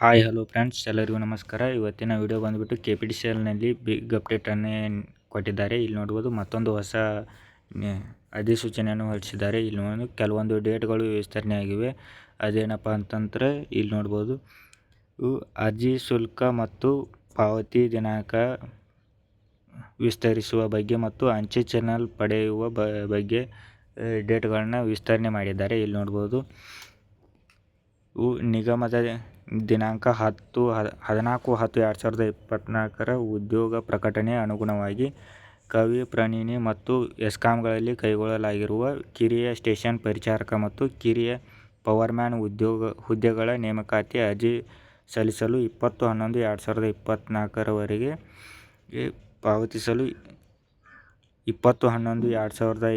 Hi, hello friends, ಎಲ್ಲರಿಗೂ ನಮಸ್ಕಾರ. ಇವತ್ತಿನ ವಿಡಿಯೋ ಬಂದುಬಿಟ್ಟು ಕೆ ಪಿ ಡಿ ಸಿ ಎಲ್ನಲ್ಲಿ ಬಿಗ್ ಅಪ್ಡೇಟನ್ನೇ ಕೊಟ್ಟಿದ್ದಾರೆ. ಇಲ್ಲಿ ನೋಡ್ಬೋದು ಮತ್ತೊಂದು ಹೊಸ ಅಧಿಸೂಚನೆಯನ್ನು ಹೊರಡಿಸಿದ್ದಾರೆ. ಇಲ್ಲಿ ನೋಡಿ ಕೆಲವೊಂದು ಡೇಟ್ಗಳು ವಿಸ್ತರಣೆ ಆಗಿವೆ. ಅದೇನಪ್ಪ ಅಂತಂದರೆ ಇಲ್ಲಿ ನೋಡ್ಬೋದು ಅರ್ಜಿ ಶುಲ್ಕ ಮತ್ತು ಪಾವತಿ ದಿನಾಂಕ ವಿಸ್ತರಿಸುವ ಬಗ್ಗೆ ಮತ್ತು ಅಂಚೆ ಚಾನಲ್ ಪಡೆಯುವ ಬಗ್ಗೆ ಡೇಟ್ಗಳನ್ನ ವಿಸ್ತರಣೆ ಮಾಡಿದ್ದಾರೆ. ಇಲ್ಲಿ ನೋಡ್ಬೋದು ಇವು ನಿಗಮದ ದಿನಾಂಕ ಹತ್ತು ಹದಿನಾಲ್ಕು ಹತ್ತು ಎರಡು ಸಾವಿರದ ಇಪ್ಪತ್ತ್ನಾಲ್ಕರ ಉದ್ಯೋಗ ಪ್ರಕಟಣೆ ಅನುಗುಣವಾಗಿ ಕವಿ, ಪ್ರಣಿನಿ ಮತ್ತು ಎಸ್ಕಾಂಗಳಲ್ಲಿ ಕೈಗೊಳ್ಳಲಾಗಿರುವ ಕಿರಿಯ ಸ್ಟೇಷನ್ ಪರಿಚಾರಕ ಮತ್ತು ಕಿರಿಯ ಪವರ್ಮ್ಯಾನ್ ಉದ್ಯೋಗ, ಹುದ್ದೆಗಳ ನೇಮಕಾತಿ ಅರ್ಜಿ ಸಲ್ಲಿಸಲು ಇಪ್ಪತ್ತು ಹನ್ನೊಂದು ಎರಡು ಸಾವಿರದ ಇಪ್ಪತ್ತ್ನಾಲ್ಕರವರೆಗೆ ಪಾವತಿಸಲು ಇಪ್ಪತ್ತು ಹನ್ನೊಂದು ಎರಡು ಸಾವಿರದ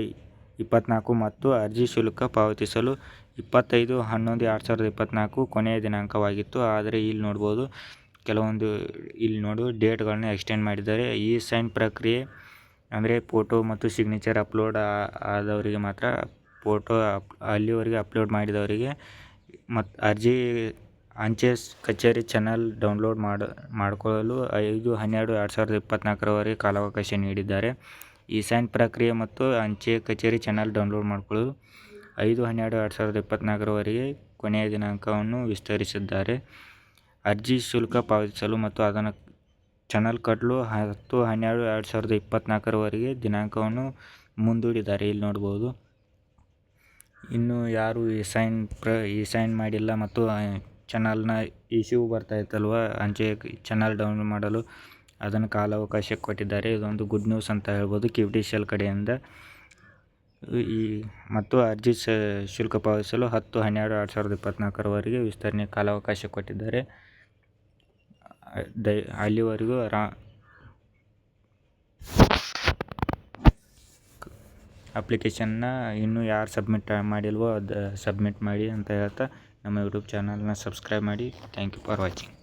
ಇಪ್ಪತ್ತ್ನಾಲ್ಕು ಮತ್ತು ಅರ್ಜಿ ಶುಲ್ಕ ಪಾವತಿಸಲು ಇಪ್ಪತ್ತೈದು, ಹನ್ನೊಂದು, ಎರಡು ಸಾವಿರದ ಇಪ್ಪತ್ತ್ನಾಲ್ಕು ಕೊನೆಯ ದಿನಾಂಕವಾಗಿತ್ತು. ಆದರೆ ಇಲ್ಲಿ ನೋಡ್ಬೋದು, ಕೆಲವೊಂದು ಇಲ್ಲಿ ನೋಡು, ಡೇಟ್ಗಳನ್ನ ಎಕ್ಸ್ಟೆಂಡ್ ಮಾಡಿದ್ದಾರೆ. ಈ ಸೈನ್ ಪ್ರಕ್ರಿಯೆ ಅಂದರೆ ಫೋಟೋ ಮತ್ತು ಸಿಗ್ನೇಚರ್ ಅಪ್ಲೋಡ್ ಆದವರಿಗೆ ಮಾತ್ರ ಫೋಟೋ ಅಪ್, ಅಲ್ಲಿವರೆಗೆ ಅಪ್ಲೋಡ್ ಮಾಡಿದವರಿಗೆ ಮತ್ತು ಅರ್ಜಿ ಅಂಚೆ ಕಚೇರಿ ಚಾನಲ್ ಡೌನ್ಲೋಡ್ ಮಾಡಿ, ಮಾಡಿಕೊಳ್ಳಲು ಐದು, ಹನ್ನೆರಡು, ಎರಡು ಸಾವಿರದ ಇಪ್ಪತ್ತ್ನಾಲ್ಕರವರೆಗೆ ಕಾಲಾವಕಾಶ ನೀಡಿದ್ದಾರೆ. ಈ ಸೈನ್ ಪ್ರಕ್ರಿಯೆ ಮತ್ತು ಅಂಚೆ ಕಚೇರಿ ಚಾನಲ್ ಡೌನ್ಲೋಡ್ ಮಾಡಿಕೊಳ್ಳಲು ಐದು ಹನ್ನೆರಡು ಎರಡು ಸಾವಿರದ ಇಪ್ಪತ್ತ್ನಾಲ್ಕರವರೆಗೆ ಕೊನೆಯ ದಿನಾಂಕವನ್ನು ವಿಸ್ತರಿಸಿದ್ದಾರೆ. ಅರ್ಜಿ ಶುಲ್ಕ ಪಾವತಿಸಲು ಮತ್ತು ಅದನ್ನು ಚಾನಲ್ ಕಟ್ಟಲು ಹತ್ತು ಹನ್ನೆರಡು ಎರಡು ಸಾವಿರದ ಇಪ್ಪತ್ತ್ನಾಲ್ಕರವರೆಗೆ ದಿನಾಂಕವನ್ನು ಮುಂದೂಡಿದ್ದಾರೆ. ಇಲ್ಲಿ ನೋಡ್ಬೋದು. ಇನ್ನು ಯಾರು ಈ ಸೈನ್ ಪ್ರ ಈ ಸೈನ್ ಮಾಡಿಲ್ಲ ಮತ್ತು ಚಾನಲ್ನ ಇಶ್ಯೂ ಬರ್ತಾ ಇತ್ತಲ್ವ? ಅಂಚೆ ಚಾನಲ್ ಡೌನ್ಲೋಡ್ ಮಾಡಲು ಅದನ್ನು ಕಾಲಾವಕಾಶ ಕೊಟ್ಟಿದ್ದಾರೆ. ಇದೊಂದು ಗುಡ್ ನ್ಯೂಸ್ ಅಂತ ಹೇಳ್ಬೋದು. ಕೆ ಡಿ ಕಡೆಯಿಂದ ಈ ಮತ್ತು ಅರ್ಜಿ ಶುಲ್ಕ ಪಾವತಿಸಲು ಹತ್ತು, ಹನ್ನೆರಡು ಎರಡು ಸಾವಿರದ ಇಪ್ಪತ್ತ್ನಾಲ್ಕರವರೆಗೆ ವಿಸ್ತರಣೆ ಕಾಲಾವಕಾಶ ಕೊಟ್ಟಿದ್ದಾರೆ. ದಯ ಅಲ್ಲಿವರೆಗೂ ರಾ ಅಪ್ಲಿಕೇಶನ್ನ ಇನ್ನೂ ಯಾರು ಸಬ್ಮಿಟ್ ಮಾಡಿಲ್ವೋ ಅದು ಸಬ್ಮಿಟ್ ಮಾಡಿ ಅಂತ ಹೇಳ್ತಾ ನಮ್ಮ ಯೂಟ್ಯೂಬ್ ಚಾನಲ್ನ ಸಬ್ಸ್ಕ್ರೈಬ್ ಮಾಡಿ. Thank you for watching